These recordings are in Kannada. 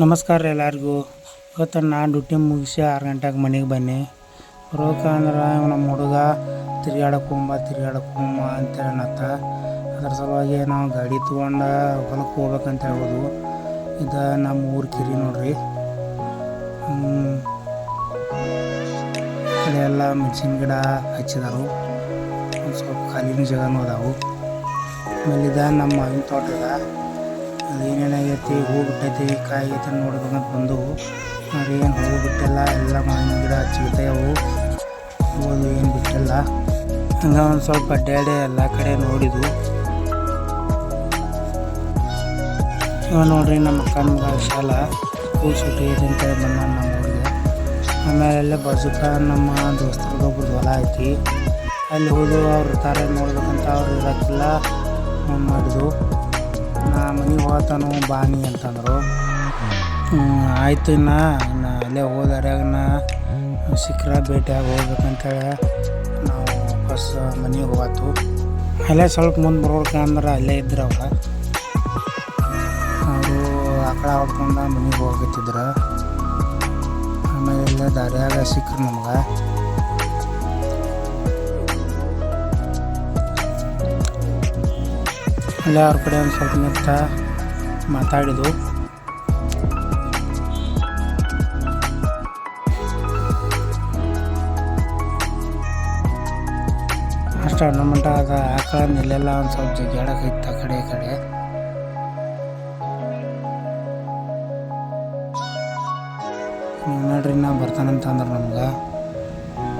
ನಮಸ್ಕಾರ ರೀ ಎಲ್ಲರಿಗೂ. ಇವತ್ತು ನಾನು ಡ್ಯೂಟಿ ಮುಗಿಸಿ ಆರು ಗಂಟೆಗೆ ಮನೆಗೆ ಬನ್ನಿ. ಅಂದ್ರೆ ನಮ್ಮ ಹುಡುಗ ತಿರ್ಗಾಡಕ್ಕೆ ಹೋಗಂಬ ತಿರ್ಗಾಡಕ್ಕೆ ಹೋಗಂಬ ಅಂತೇಳಿ ಅನ್ನತ್ತ ಅದ್ರ ಸಲುವಾಗಿ ನಾವು ಗಾಡಿ ತೊಗೊಂಡು ಹೊಲಕ್ಕೆ ಹೋಗ್ಬೇಕಂತ ಹೇಳ್ಬೋದು. ಇದು ನಮ್ಮ ಊರು ಕಿರಿ ನೋಡ್ರಿ. ಎಲ್ಲ ಮೆಣಸಿನ ಗಿಡ ಹಚ್ಚಿದಾರು ಒಂದು ಸ್ವಲ್ಪ ಖಾಲಿನ ಜಾಗನೂ ಅದಾವು. ಆಮೇಲೆ ಇದು ನಮ್ಮ ಮಾವಿನ ತೋಟದ. ಇದೆ ಅದು ಏನೇನಾಗೈತಿ ಹೂ ಬಿಟ್ಟೈತಿ ಕಾಯಿ ಐತೆ ನೋಡ್ಬೇಕಂತ ಬಂದವು. ಆದರೆ ಏನು ಹೂ ಬಿಟ್ಟಿಲ್ಲ ಎಲ್ಲ ಮಾವಿನ ಗಿಡ ಹಚ್ಚಿಬಿಟ್ಟವು ಹೂ ಏನು ಬಿಟ್ಟಿಲ್ಲ. ಹಂಗೆ ಒಂದು ಸ್ವಲ್ಪ ಅಡ್ಡಾಡಿ ಎಲ್ಲ ಕಡೆ ನೋಡಿದ್ವು. ನೋಡ್ರಿ, ನಮ್ಮ ಅಕ್ಕನ ಶಾಲ ಹೂ ಸುಟ್ಟಿ ಐತಿ ಅಂತೇಳಿ ಬಂದ ನಮ್ಮ ಊರಿಗೆ. ಆಮೇಲೆ ಅಲ್ಲೇ ಬಜುಕ ನಮ್ಮ ದೋಸ್ತರದ ಒಬ್ರದ್ದು ಹೊಲ ಐತಿ. ಅಲ್ಲಿ ಹೋದು ಅವ್ರು ತಾರೆ ನೋಡ್ಬೇಕಂತ ಅವ್ರು ಇರೋಕ್ಕಿಲ್ಲ. ಮಾಡಿದ್ವು. ಮನೆಗೆ ಬಾನಿ ಅಂತಂದರು. ಆಯ್ತು ಆಯ್ತು ಇನ್ನು ಇನ್ನು ಅಲ್ಲೇ ಹೋದಾರ್ಯಾಗನ ಸಿಕ್ಕರ ಭೇಟಿಯಾಗಿ ಹೋಗ್ಬೇಕಂತೇಳಿ ನಾವು ವಾಪಸ್ ಮನೆಗೆ ಹೋಗತ್ತು ಅಲ್ಲೇ ಸ್ವಲ್ಪ ಮುಂದೆ ಬರ್ಬೇಕು ಅಂದ್ರೆ ಅಲ್ಲೇ ಇದ್ರು ಅವ್ರ. ಅವರು ಆಕಳ ಹೊಡ್ಕೊಂಡು ಮನೆಗೆ ಹೋಗತ್ತಿದ್ರು ಆಮೇಲೆ ಇಲ್ಲೇ ದಾರಿಯಾಗ ಸಿಕ್ಕರು ನಮ್ಗೆ. ಅಲ್ಲೇ ಅವ್ರ ಕಡೆ ಒಂದು ಸ್ವಲ್ಪ ನಿಂತ ಮಾತಾಡಿದ್ವು ಅಷ್ಟು ಅಣ್ಣಮಂಟ ಅದ ಆಕಳ ಇಲ್ಲೆಲ್ಲ ಒಂದು ಸ್ವಲ್ಪ ಜಗ್ಗಾಡಕೈತೆ ಆ ಕಡೆ ಈ ಕಡೆ. ನೋಡ್ರಿ ನಾ ಬರ್ತಾನಂತ ಅಂದ್ರೆ ನಮ್ಗೆ.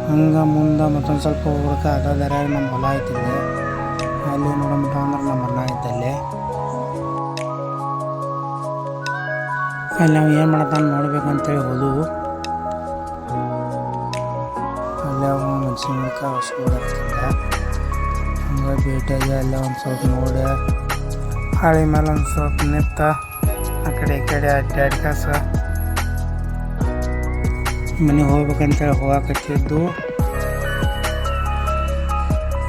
ಹಂಗೆ ಮುಂದೆ ಮತ್ತೊಂದು ಸ್ವಲ್ಪ ಹೋಗ್ಬೇಕು ಅದ ನಮ್ಮ ಹೊಲ ಐತಿಲ್ಲಿ ಅಲ್ಲಿ ನೋಡಮಟ ಅಂದ್ರೆ ನಮ್ಮ ಹೊಲ ಇದ್ದಲ್ಲಿ ಅಲ್ಲಿ ನಾವು ಏನು ಮಾಡತ್ತಾನ ನೋಡ್ಬೇಕಂತೇಳಿ ಹೋದವು ಅಲ್ಲೇ ಅವನು ಮೆಣಸಿನ್ಕಾಯಿ ಹಂಗೆ ಭೇಟಿಯಾಗಿ ಅಲ್ಲೇ ಒಂದು ಸ್ವಲ್ಪ ನೋಡಿ, ಹಾಳಿ ಮೇಲೆ ಒಂದು ಸ್ವಲ್ಪ ನಿಂತ ಆ ಕಡೆ ಈ ಕಡೆ ಅಡ್ಡಾಡಿ ಮನೆ ಮನೆಗೆ ಹೋಗ್ಬೇಕಂತೇಳಿ ಹೋಗಕತ್ತಿದ್ದು.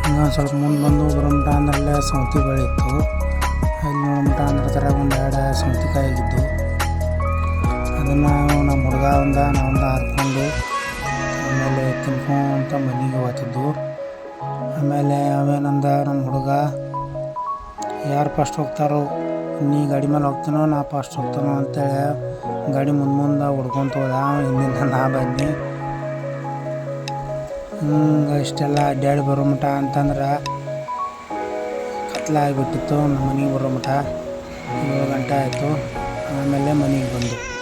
ಒಂದು ಸ್ವಲ್ಪ ಮುಂದೆ ಬಂದು ಬರೋಮಟ ಅಂದ್ರೆ ಅಲ್ಲೇ ಸೌತಿ ಅಲ್ಲಿ ನೋಡ್ಮಟ ಅಂದ್ರೆ ಒಂದು ಎರಡು ಸೌತಿಕಾಯಿ ಆಗಿದ್ದು. ಅದನ್ನು ನಮ್ಮ ಹುಡುಗ ಒಂದ ನಾವೊಂದ ಹರ್ಕೊಂಡು ಆಮೇಲೆ ತಿನ್ಕೊಂತ ಮನೆಗೆ ಹೋಗ್ತಿದ್ದು ಆಮೇಲೆ ಅವೇನಂದ ನಮ್ಮ ಹುಡುಗ, ಯಾರು ಫಸ್ಟ್ ಹೋಗ್ತಾರೋ, ನೀ ಗಾಡಿ ಮೇಲೆ ಹೋಗ್ತಾನೋ, ನಾ ಫಸ್ಟ್ ಹೋಗ್ತಾನೋ ಅಂತೇಳಿ ಗಾಡಿ ಮುಂದೆ ಮುಂದೆ ಹುಡ್ಕೊಂತ ಹೋದ. ಹಿಂದಿಂದ ನಾ ಬನ್ನಿ ಹಿಂಗೆ ಇಷ್ಟೆಲ್ಲ ಅಡ್ಡಾಡಿ ಬರೋ ಮಠ ಅಂತಂದ್ರೆ ಕತ್ಲಾಗಿಬಿಟ್ಟಿತ್ತು ನಮ್ಮ ಮನೆಗೆ ಬರೋ ಮಠ. ಏಳು ಗಂಟೆ ಆಯಿತು. ಆಮೇಲೆ ಮನೆಗೆ ಬಂದು.